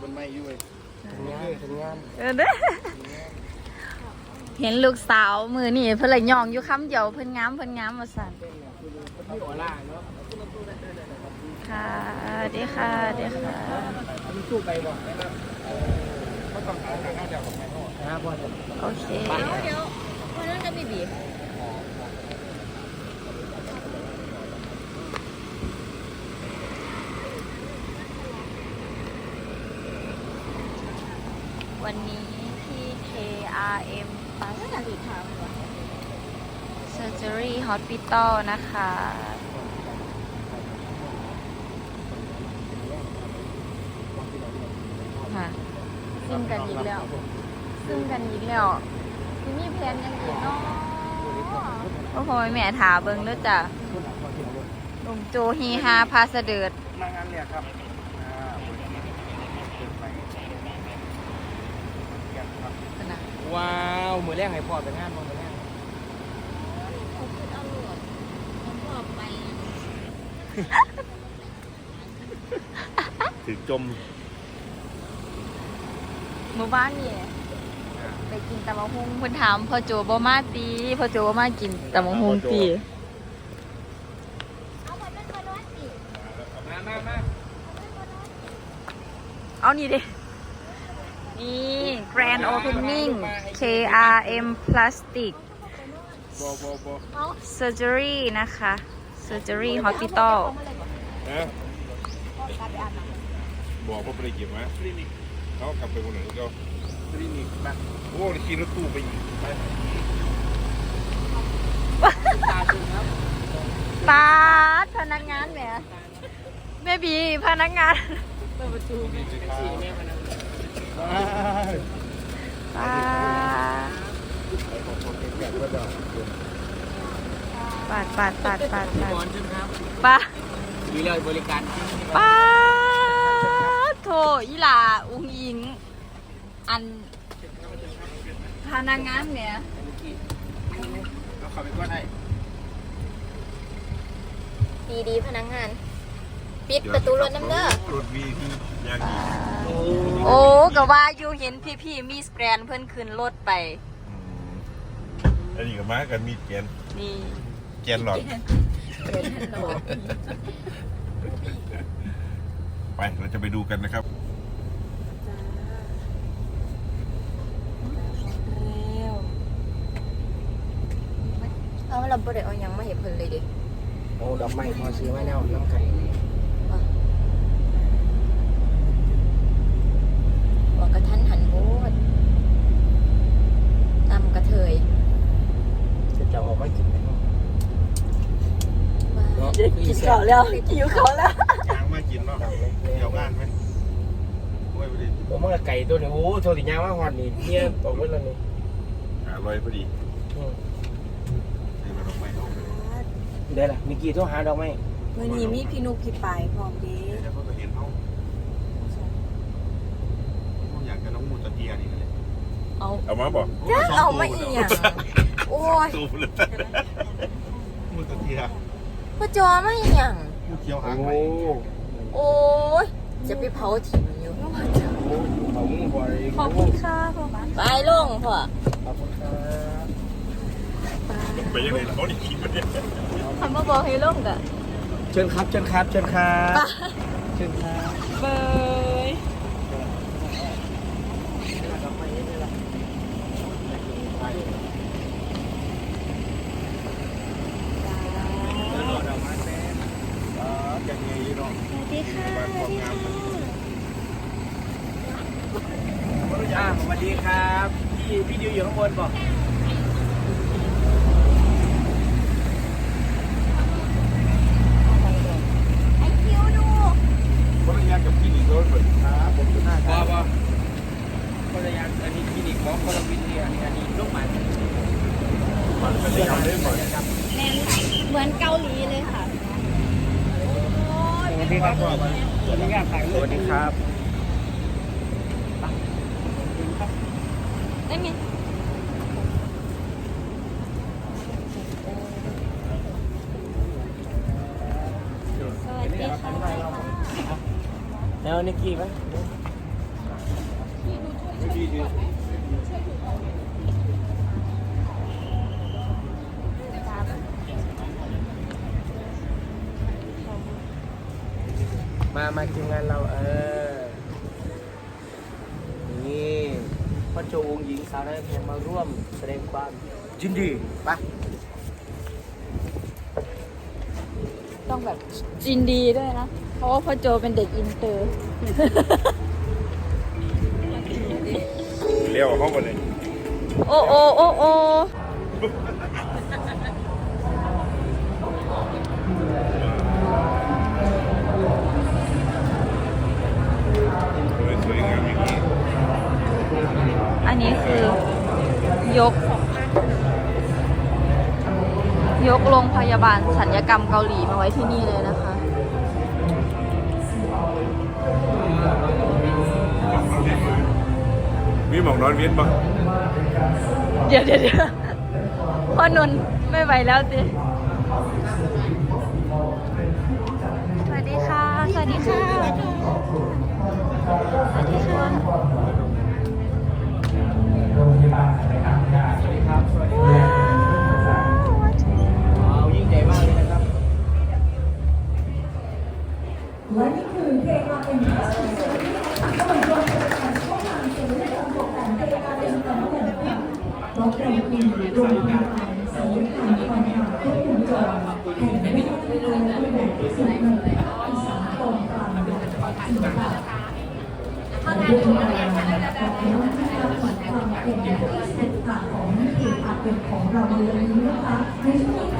บนไม้อยู่เว้ยงานเป็นงานเออเด้อเห็นลูกสาวมือนี่เพิ่นเลยย่องอยู่คำเดียวเพิ่นงามเพิ่นงามมาสั่นมีออร่าเนาะค่ะดีค่ะสวัสดีค่ะมีตู้ไปบ่นะครับก็ต้องเอาทางหน้าเดียวกับแม่พ่อนะพ่อจะ โอเค เดี๋ย วันนี้ที่ KRM Plus นาฬิกา Surgery Hospital นะคะ ค่ะ ซึ่งกันอีกแล้ว ซึ่งกันอีกแล้วที่มีแผนยังอีกเนาะโอ้โหแม่ถาเบิงแล้วจ้ะหนุ่มโจฮีฮาพาเสดิร์ดมางานเนี่ยครับอ่าเปิดไฟกันครับ นะ ว้าวมือแรกให้พ่อไปงานมือแรกเขาพูดเอาหลวดเขาบอกไปถึงจมหมู่บ้านนี่ไปกินตำมะฮุงเพิ่นถามพ่อโจบ่มาตีพ่อโจบ่มากินตำมะฮุงตีเอาไปเป็นคนวัด นี่ดินี่ Grand Opening KRM Plastic บอบอบอเอา Surgery นะคะ Surgery Hospital นะบอกว่าไปเก็บมาคลินิกเขากลับไปวันไหนก็คลินิกนะโอ้ขี่รถตู้ไปอีกไปตาจุงครับปาดพนักงานแหมแม่บีพนักงานเปิดประตูสี่แม่พนัก ปาดปาดปาดปาดปาดพี่ปาบอดลใช่ไหมครับปามีเลยบริการปาดโถอีหลาอุ้งยิง อันพนักงานเนี่ยเราขับไปก็ได้ดีดีพนักงาน ปิดประตูรถน้ำเด้อรถวีทียางดีโอ้ก็ว่าอยู่เห็นพี่ๆมีสแกรนเพิ่นขึ้นรถไป อันนี้ก็มากันมีแกนนี่แกนหลอดไปเราจะไปดูกันนะครับเอาเราบริเอายังไม่เห็นเพิ่นเลยดิโอ้ดอกไม้พอซื้อไว้แล้วน้ำไข่บอกกระทันหันโบดตำกระเทย จะจะออกมากินไหม ว่า กินข้าวแล้วหิวข้าวแล้วยางมากินเนาะเดี๋ยวงานไหมโอ้ยพอดีผมเมื่อไก่ตัวนี้โอ้โชติยาว่าหอดนี่เนี่ยตกไว้แล้วนี่อร่อยพอดีเดี๋ยวเราลงไปห้องเลยเดี๋ยวล่ะมีกี่ตัวหาดอกไม้วันนี้มีพี่นุกพี่ปายพร้อมดีเดี๋ยวเขาก็เห็นเขาอยากจะน้องมูตะเกียนี่เลยเอาเอามาบอกจะเอามาอีหยังโอ้ยตูเลยมูตะเกีย พ่อจอมาอีหยังมูเขียวหางโอ้ไหมโอ้ยจะไปเผาถิ่นอยู่ขอบคุณค่ะพ่อบ้านไปลงพ่อขอบคุณครับไปยังไงล่ะเขาดิคิดมาเนี่ยคำว่าบอกให้ลงกะเชิญครับ เชิญครับ เชิญครับ เชิญครับเบอร์งไงเนาะ สวัส ดีค่ะบ้านความงามมันอ่าสวัสดีครับพี่พี่ดิวอยู่ข้างบนบอกไอคิวดูคนละอยางกับกินอีกแล้วเหมือนครับผมจะหน้าบอบอคนละอยางอันนี้คลินิกบอกคนละวิธีอันนี้อันนี้ลูกหมามันไม่ได้ทำได้หมดเหมือนเกาหลีเลยค่ะสวัส ดีครับสวัสดีครับสวัสดีครับได้มีสวัสดีค่ะแล้วนิกกี้ไหม มามาทีมงานเราเออ นี่พ่อโจวงหญิงสาวน้อยเพลงมาร่วมแสดงความยินดีไปะต้องแบบจินดีด้วยนะ เพราะว่าพ่อโจเป็นเด็กอินเตอร์ เลี้ยวเข้ามาเลย โอ้โอ้โอ้โอ้ ยก ยกโรงพยาบาลสัญญกรรมเกาหลีมาไว้ที่นี่เลยนะคะ มีหมองนอนเวียนปะเดี๋ยวเดี๋ยวเดี๋ยวพ่อนนท์ไม่ไหวแล้วสิสวัสดีค่ะ สวัสดีค่ะ สวัสดีค่ะ ของน้องที่ทำความเป็นที่สุดค่ะของนิติอาจเป็นของเราในวันนี้นะคะในช่วงนี้